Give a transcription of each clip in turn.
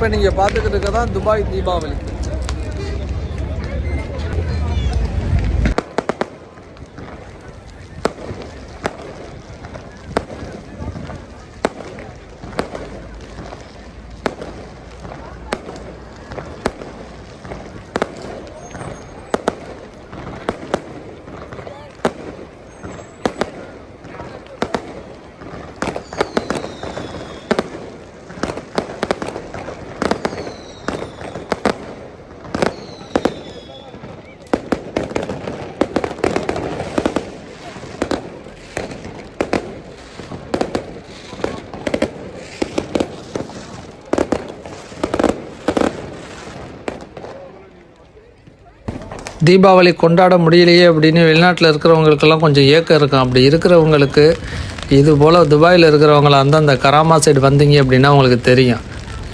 இப்போ நீங்கள் பார்த்துக்கிட்டு இருக்க தான் துபாய் தீபாவளி தீபாவளி கொண்டாட முடியலையே அப்படின்னு வெளிநாட்டில் இருக்கிறவங்களுக்கெல்லாம் கொஞ்சம் ஏக்கம் இருக்கும். அப்படி இருக்கிறவங்களுக்கு இது போல் துபாயில் இருக்கிறவங்கள அந்தந்த கராமா சைடு வந்தீங்க அப்படின்னா உங்களுக்கு தெரியும்.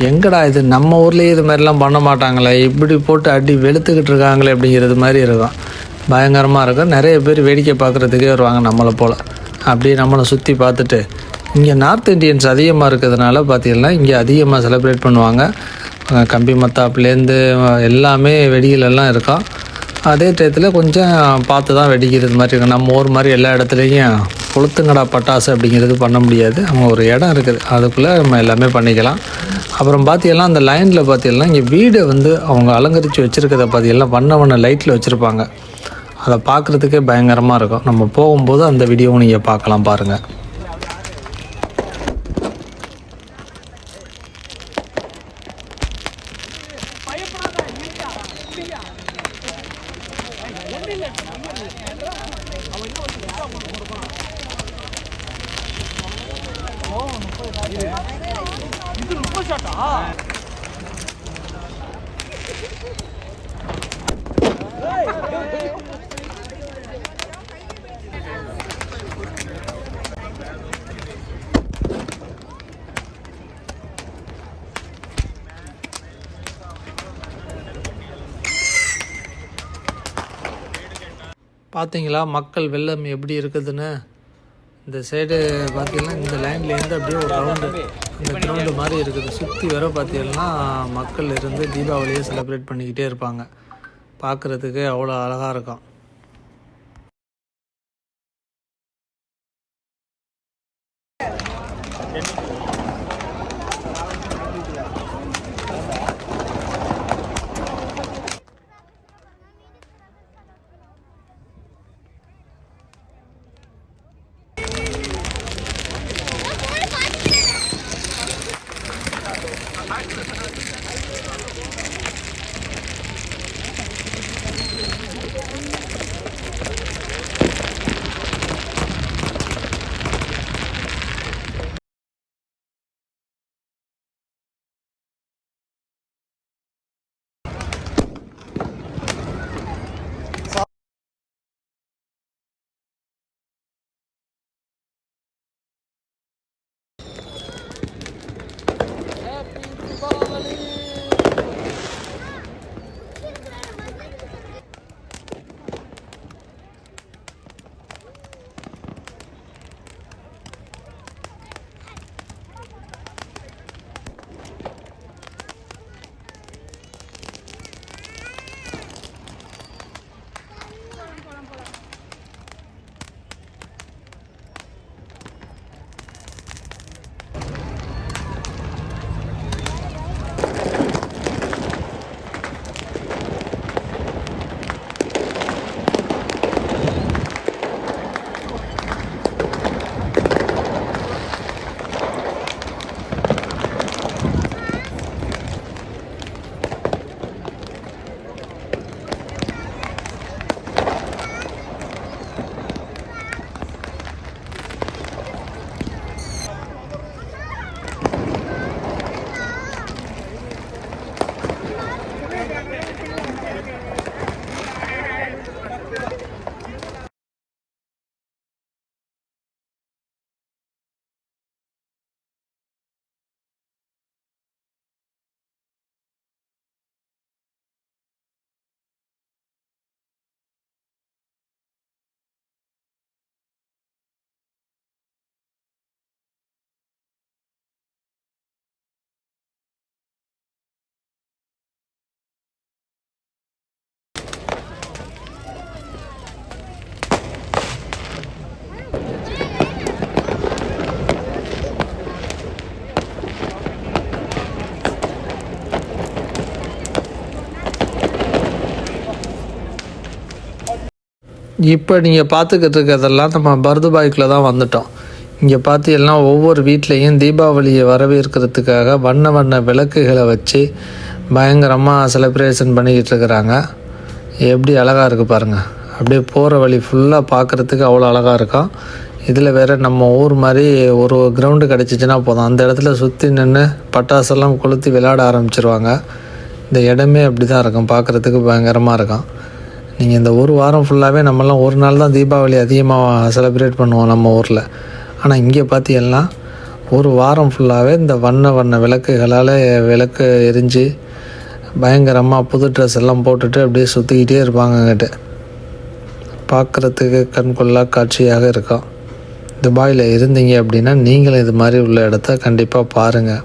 எங்கடா இது? நம்ம ஊர்லேயே இது மாதிரிலாம் பண்ண மாட்டாங்களே. இப்படி போட்டு அடி வெளுத்துக்கிட்டு இருக்காங்களே அப்படிங்கிறது மாதிரி இருக்கும். பயங்கரமாக இருக்கும். நிறைய பேர் வேடிக்கை பார்க்குறதுக்கே வருவாங்க நம்மளை போல். அப்படியே நம்மளை சுற்றி பார்த்துட்டு. இங்கே நார்த் இந்தியன்ஸ் அதிகமாக இருக்கிறதுனால பார்த்தீங்கன்னா இங்கே அதிகமாக செலிப்ரேட் பண்ணுவாங்க. கம்பி மத்தாப்புலேருந்து எல்லாமே வெடிகளெல்லாம் இருக்கும். அதே டயத்தில் கொஞ்சம் பார்த்து தான் வெடிக்கிறது மாதிரி இருக்கும் நம்ம ஊர் மாதிரி எல்லா இடத்துலையும் கொளுத்துங்கடா பட்டாசு அப்படிங்கிறது பண்ண முடியாது. அவங்க ஒரு இடம் இருக்குது. அதுக்குள்ளே நம்ம எல்லாமே பண்ணிக்கலாம். அப்புறம் பார்த்தீங்கன்னா அந்த லைனில் பார்த்தீங்கன்னா இங்கே வீடை வந்து அவங்க அலங்கரித்து வச்சுருக்கிறத பார்த்தீங்கன்னா வண்ண வண்ண லைட்டில் வச்சுருப்பாங்க. அதை பார்க்குறதுக்கே பயங்கரமாக இருக்கும். நம்ம போகும்போது அந்த வீடியோவும் நீங்கள் பார்க்கலாம் பாருங்கள் பார்த்தீங்களா மக்கள் வெள்ளம் எப்படி இருக்குதுன்னு? இந்த சைடு பார்த்தீங்கன்னா இந்த லைன்லேருந்து அப்படியே ஒரு கிரவுண்டு இந்த கிரவுண்டு மாதிரி இருக்குது சுற்றி வர பார்த்தீங்கன்னா மக்கள் இருந்து தீபாவளியை செலிப்ரேட் பண்ணிக்கிட்டே இருப்பாங்க பார்க்குறதுக்கு அவ்வளோ அழகாக இருக்கும் Thank you. இப்போ நீங்கள் பார்த்துக்கிட்டு இருக்கிறதெல்லாம் நம்ம பர்துபாய்க்குள்ள தான் வந்துட்டோம். இங்கே பார்த்து எல்லாம் ஒவ்வொரு வீட்லேயும் தீபாவளியை வரவேற்கிறதுக்காக வண்ண வண்ண விளக்குகளை வச்சு பயங்கரமாக செலிப்ரேஷன் பண்ணிக்கிட்டு இருக்கிறாங்க. எப்படி அழகாக இருக்குது பாருங்கள் அப்படியே போகிற வழி ஃபுல்லாக பார்க்குறதுக்கு அவ்வளோ அழகாக இருக்கும். இதில் வேறு நம்ம ஊர் மாதிரி ஒரு கிரவுண்டு கிடச்சிச்சின்னா போதும். அந்த இடத்துல சுற்றி நின்று பட்டாசெல்லாம் கொளுத்தி விளையாட ஆரம்பிச்சிருவாங்க. இந்த இடமே அப்படி தான் இருக்கும். பார்க்குறதுக்கு பயங்கரமாக இருக்கும். நீங்கள் இந்த ஒரு வாரம் ஃபுல்லாகவே நம்மலாம் ஒரு நாள் தான் தீபாவளி அதிகமாக செலிப்ரேட் பண்ணுவோம் நம்ம ஊரில். ஆனால் இங்கே பார்த்தீங்கன்னா ஒரு வாரம் ஃபுல்லாகவே இந்த வண்ண வண்ண விளக்குகளால் விளக்கு எரிஞ்சு பயங்கரமாக புது ட்ரெஸ் எல்லாம் போட்டுட்டு அப்படியே சுற்றிக்கிட்டே இருப்பாங்கங்கிட்ட பார்க்குறதுக்கு கண்கொள்ளா காட்சியாக இருக்கும். துபாயில் இருந்தீங்க அப்படின்னா நீங்களும் இது மாதிரி உள்ள இடத்த கண்டிப்பாக பாருங்கள்